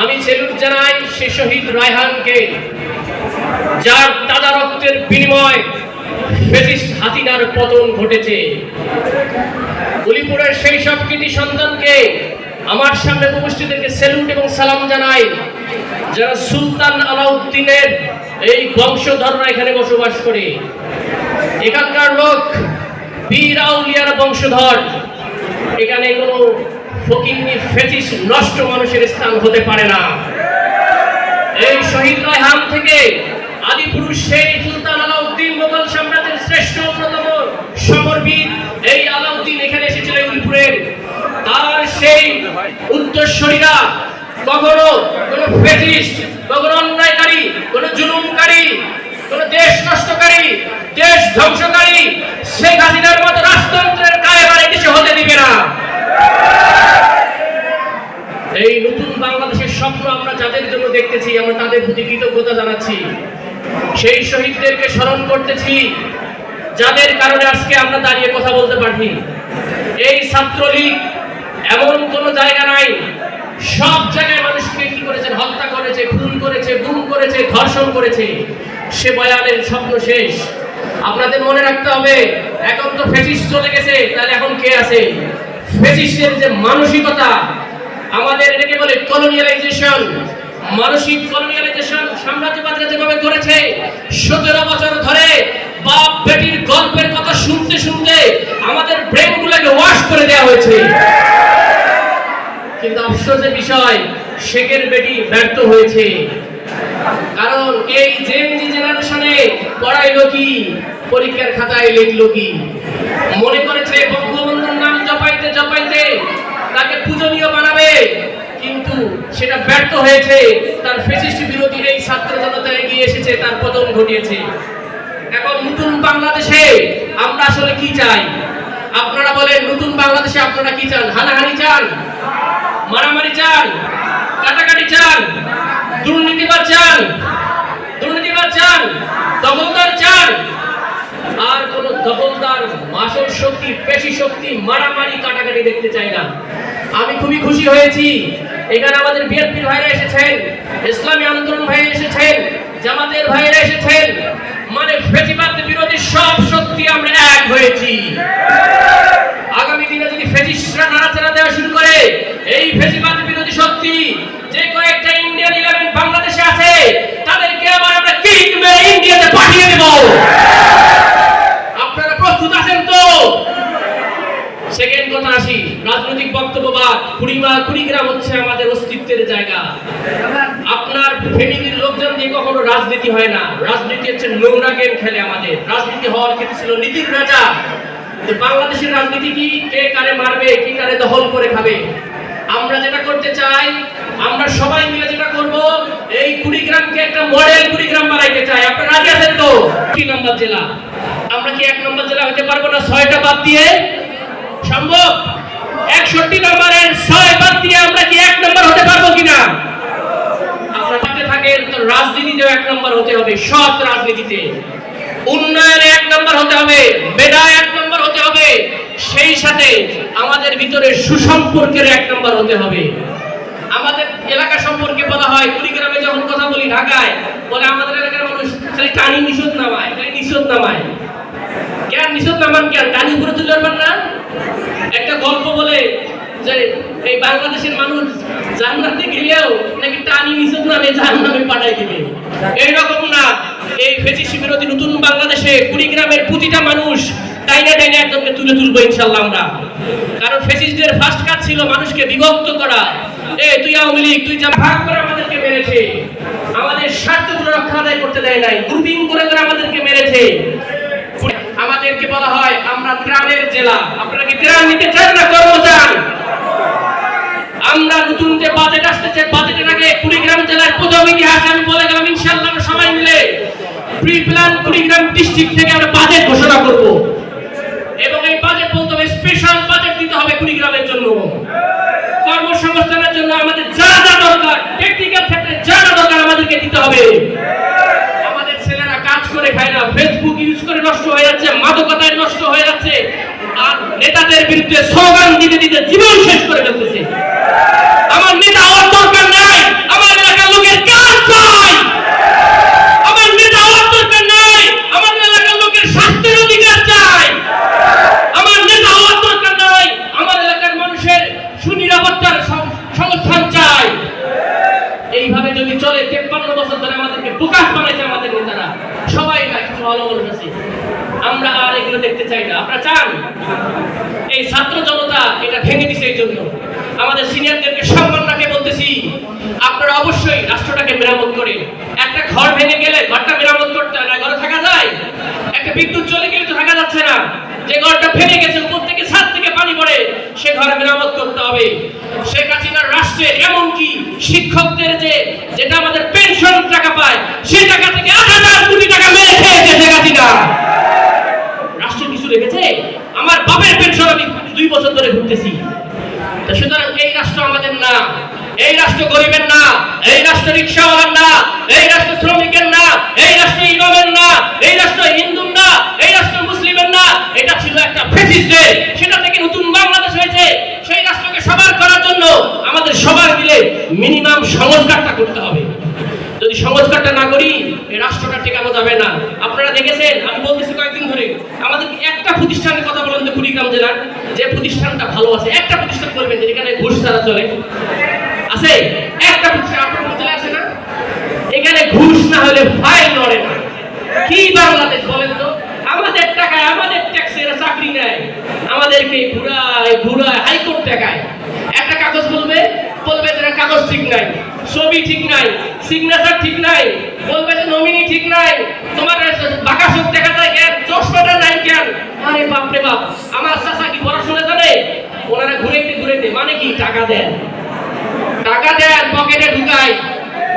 আমি সেলুট জানাই সে শহীদ রায়হানকে, যার তাজা রক্তের বিনিময় ফেসিস্ট হাতিনার পতন ঘটেছে। উলিপুরের সেই সব কৃতি সন্তানকে আমার সামনে উপস্থিতদেরকে সেলুট এবং সালাম জানাই, যারা সুলতান আলাউদ্দিনের এই বংশধররা এখানে বসবাস করে। এখানকার লোক বীর আউলিয়ার বংশধর। ফকিন্নি নষ্ট মানুষের স্থান হতে পারে না। এই শহীদ রায়হান থেকে সেই সুলতান আলাউদ্দিন মোগল শ্রেষ্ঠ সমরবীর এই আলাউদ্দিন এখানে এসেছিল উলিপুরের তার সেই উত্তরসরীরা কখনো কোনো ফেটিস্ট কখনো অন্যায়কারী, কোনো জুলুমকারী, কোনো দেশ নষ্টকারী, দেশ ধ্বংসকারী শেখ হাসিনার মতো রাজতন্ত্রের কায়বার দেশে হতে দিবে না এই নতুন বাংলাদেশের স্বপ্ন আমরা যাদের জন্য তাদের প্রতি কৃতজ্ঞতা জানাচ্ছি। সেই শহীদদেরকে স্মরণ করতেছি, যাদের কারণে আজকে আমরা দাঁড়িয়ে কথা বলতে পারি এই ছাত্রলীগ এমন কোনো জায়গা নাই, সব জায়গায় মানুষকে কি করেছে, হত্যা করেছে, খুন করেছে, গুম করেছে, ধর্ষণ করেছে, সে বয়ানের স্বপ্ন শেষ। আপনাদের মনে রাখতে হবে, এখন তো ফেসিস্ট চলে গেছে, তাহলে এখন কে আছে? ফেসিস্টের যে মানসিকতা, আমাদের এটাকে বলে কলোনিয়ালাইজেশন মানসিক কলোনিয়ালাইজেশন সাম্রাজ্যবাদীরা যেভাবে করেছে, সতেরো বছর ধরে বাপ বেটির গল্পের কথা শুনতে শুনতে আমাদের ব্রেন গুলোকে ওয়াশ করে দেওয়া হয়েছে। কিন্তু আফসোসের বিষয়, শেখের বেটি ব্যর্থ হয়েছে। কারণ এই জেনজি জেনারেশনে পড়াইলো কি? পরীক্ষার খাতায় লিখলো কি? মনে করেছে বঙ্গবন্ধুর নাম জপাইতে জপাইতে তাকে পূজনীয় বানাবে, কিন্তু সেটা ব্যর্থ হয়েছে। তার ফেসিস্ট বিরোধী এই ছাত্র জনতা এগিয়ে এসেছে, তার পতন ঘটিয়েছে। এখন নতুন বাংলাদেশে আমরা আসলে কি চাই? আপনারা বলেন, নতুন বাংলাদেশে আপনারা কি চান? হানাহানি চান? মারামারি চান? কাটাকাটি চান? দুর্নীতিবাদ চান? দুর্নীতিবাদ চান? দমলদার চান? আর কোন দখলদার মাসল শক্তি, পেশি শক্তি, মারামারি কাটাকাটি দেখতে চাই না। আমি খুবই খুশি হয়েছি। এখানে আমাদের বিএনপির ভাইরা এসেছেন, ইসলামী আন্দোলন ভাই এসেছেন, জামাতের ভাইরা এসেছেন। মানে ফেসিবাদ বিরোধী সব শক্তি আমরা এক হয়েছি আগামী দিনে যদি ফেসিস্টরা নাড়াচাড়া দেওয়া শুরু করে এই ফেসিবাদ বিরোধী শক্তি যে কয়েকটা ইন্ডিয়ান ইলেভেন বাংলাদেশে আছে তাদেরকে আবার আমরা কিক মেরে ইন্ডিয়াতে পাঠিয়ে দেব আপনারা প্রস্তুত আছেন তো সেকেন্ড কথা আসি রাজনৈতিক বক্তব্য বা কুড়িমা কুড়িগ্রাম হচ্ছে আমাদের অস্তিত্বের জায়গা। আপনার ফ্যামিলির লোকজন দিয়ে কখনো রাজনীতি হয় না। রাজনীতি হচ্ছে নোংরা গেম খেলে আমাদের। রাজনীতি হওয়ার ক্ষেত্রে ছিল নীতির রাজা। বাংলাদেশের রাজনীতি কি? কে কারে মারবে? কে কারে দখল করে খাবে? আমরা যেটা করতে চাই, আমরা সবাই মিলে যেটা করব, এই কুড়িগ্রামকে একটা মডেল কুড়িগ্রাম বানাইতে চাই। আপনারা রাজি আছেন তো? কি নাম্বার জেলা। আমরা কি এক নম্বর জেলা হতে পারব না? ছয়টা বাদ দিয়ে? সম্ভব? একষট্টি নম্বরের ছয় বাদ দিয়ে আমরা কি এক নম্বর হতে পারব কিনা? রাজনীতিতেও এক নম্বর হতে হবে, সৎ রাজনীতিতে। উন্নয়নে এক নম্বর হতে হবে মেধায় এক নম্বর হতে হবে, সেই সাথে আমাদের ভিতরে সুসম্পর্কের এক নম্বর হতে হবে। আমাদের এলাকা সম্পর্কে বলা হয়, কুড়িগ্রামে যখন কথা বলি ঢাকায়, বলে আমাদের এলাকার মানুষ খালি টানি নিষেধ নামায় খালি নিষেধ নামায় কেন নিষেধ নামান কেন টানি উপরে তুলে না? একটা গল্প বলে যে এই বাংলাদেশের মানুষ জান্নাতে গেলেও নাকি টানি নিষেধ নামে জাহান্নামে পাঠাই দিবে। এইরকম না। এই ফেসিস বিরোধী নতুন বাংলাদেশে কুড়িগ্রামের প্রতিটা মানুষ টাইনা টাইনা একদমকে তুলে তুলবো ইনশাল্লাহ আমরা। কারণ ফেসিসদের ফার্স্ট কাজ ছিল মানুষকে বিভক্ত করা। এ, তুই আওয়ামী লীগ, তুই যা ভাগ করে আমাদেরকে মেরেছে, আমাদের স্বার্থগুলো রক্ষা আদায় করতে দেয় নাই গ্রুপিং করে করে আমাদেরকে মেরেছে। আমাদেরকে বলা হয়, আমরা কুড়িগ্রামের জন্য। কর্মসংস্থানের জন্য আমাদের যা যা দরকার ক্ষেত্রে যা যা আমাদেরকে দিতে হবে। আমাদের ছেলেরা কাজ করে খায় না ফেসবুক ইউজ করে নষ্ট হয়ে যাচ্ছে, মাদকতায় নষ্ট হয়ে যাচ্ছে। আর নেতাদের বিরুদ্ধে স্লোগান দিতে দিতে জীবন শেষ করে ফেলতেছে। আমার নেতা হওয়ার দরকার নাই। আমার এলাকার লোকের কাজ চাই। আমার নেতা হওয়ার দরকার নাই। আমার এলাকার লোকের স্বাস্থ্যের অধিকার চাই। আমার নেতা হওয়ার দরকার নাই। আমার এলাকার মানুষের সুনিরাপত্তার সংস্থান চাই। এইভাবে যদি চলে, তেপ্পান্ন বছর ধরে আমাদেরকে প্রকাশ বানাইছে আমাদের নেতারা। আমরা আর এগুলো দেখতে চাই না। আপনারা চান? এই ছাত্র জনতা এটা ভেঙে দিছে এই জন্য। আমাদের সিনিয়রদেরকে সম্মান রাখে বলতেছি। আপনারা অবশ্যই রাষ্ট্রটাকে মেরামত একটা ঘর ভেঙে গেলে ঘরটা মেরামত করতে হয় ঘরে থাকা যায়। একটা বিদ্যুৎ চলে গেলে তো থাকা যাচ্ছে না। যে ঘরটা গেছে, উপর থেকে ছাদ থেকে পানি পড়ে, সে ঘর মেরামত করতে হবে। এমনকি শিক্ষকদের যে যেটা আমাদের পেনশন টাকা পায় সেই টাকা থেকে কিছু আমার বাপের পেনশন আমি দুই বছর ধরে ঘুরতেছি সুতরাং এই রাষ্ট্র আমাদের না, এই রাষ্ট্র গরিবের না, এই রাষ্ট্র রিক্সাওয়ালার না, এই রাষ্ট্র শ্রমিকের না, এই রাষ্ট্র ইমামের না, এই রাষ্ট্র হিন্দুর না, এই রাষ্ট্র মুসলিমের না, এটা ছিল একটা ফেসিস্টের সেটা থেকে নতুন বাংলাদেশ হয়েছে। সেই রাষ্ট্রকে সবার করার জন্য আমাদের সবার মিলে মিনিমাম সংস্কারটা করতে হবে। যদি সংস্কারটা না করি রাষ্ট্রটা টেকানো যাবে না। আপনারা দেখেছেন, আমি বলতেছি কয়েকদিন ধরে, আমাদের একটা প্রতিষ্ঠানের কথা বলেন তো কুড়িগ্রাম জেলার, যে প্রতিষ্ঠানটা ভালো আছে, একটা প্রতিষ্ঠান করবেন যে যেখানে ঘুষ ছাড়া চলে। আছে? একটা প্রতিষ্ঠান আপনার জেলায় আছে না? এখানে ঘুষ না হলে ফাইল লড়ে না। কি বাংলাদেশ বলেন তো? আমাদের টাকায়, আমাদের ট্যাক্সে এরা চাকরি নেয়। আমাদেরকে ঘুরায় ঘুরায়, হাইকোর্ট দেখায় একটা কাগজ বলবে বলবে যে কাগজ ঠিক নাই, ছবি ঠিক নাই। সিগনেচার ঠিক নাই। বলবে যে, নমিনি ঠিক নাই। তোমার বাঁকা চোখ দেখা যায় কেন? চশমাটা নাই কেন? আরে বাপ রে বাপ, আমার চাচা কি পড়াশোনা জানে? ওনারা ঘুরেতে ঘুরেতে মানে কি, টাকা দেন। টাকা দেন, পকেটে